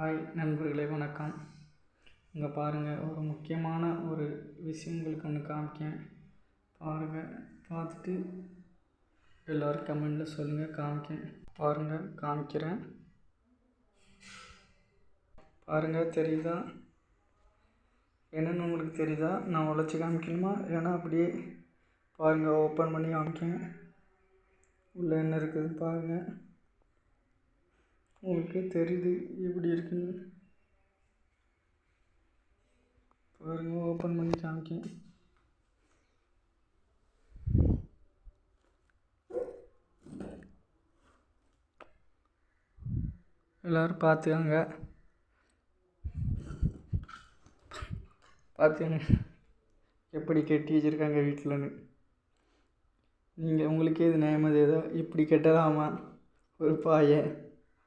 Hi நண்பர்களே வணக்கம். இங்கே பாருங்கள் ஒரு முக்கியமான ஒரு விஷயம் உங்களுக்கு ஒன்று காமிக்கேன். பாருங்கள் பார்த்துட்டு எல்லோரும் கமெண்டில் சொல்லுங்கள் காமிக்கேன். பாருங்கள் காமிக்கிறேன். பாருங்கள் தெரியுதா? என்னென்னு உங்களுக்கு தெரியுதா? நான் உழைச்சி காமிக்கணுமா? ஏன்னா அப்படியே பாருங்கள் ஓப்பன் பண்ணி காமிக்கேன். உள்ளே என்ன இருக்குதுன்னு பாருங்கள் உங்களுக்கே தெரியுது எப்படி இருக்குன்னு. பாருங்க ஓப்பன் பண்ணி காமிக்கேன் எல்லோரும் பார்த்துக்கோங்க. பார்த்துக்கோங்க. எப்படி கட்டி வச்சுருக்காங்க வீட்டில்னு நீங்கள் உங்களுக்கே இது நியமது ஏதோ இப்படி கெட்டலாமா ஒரு பாயை.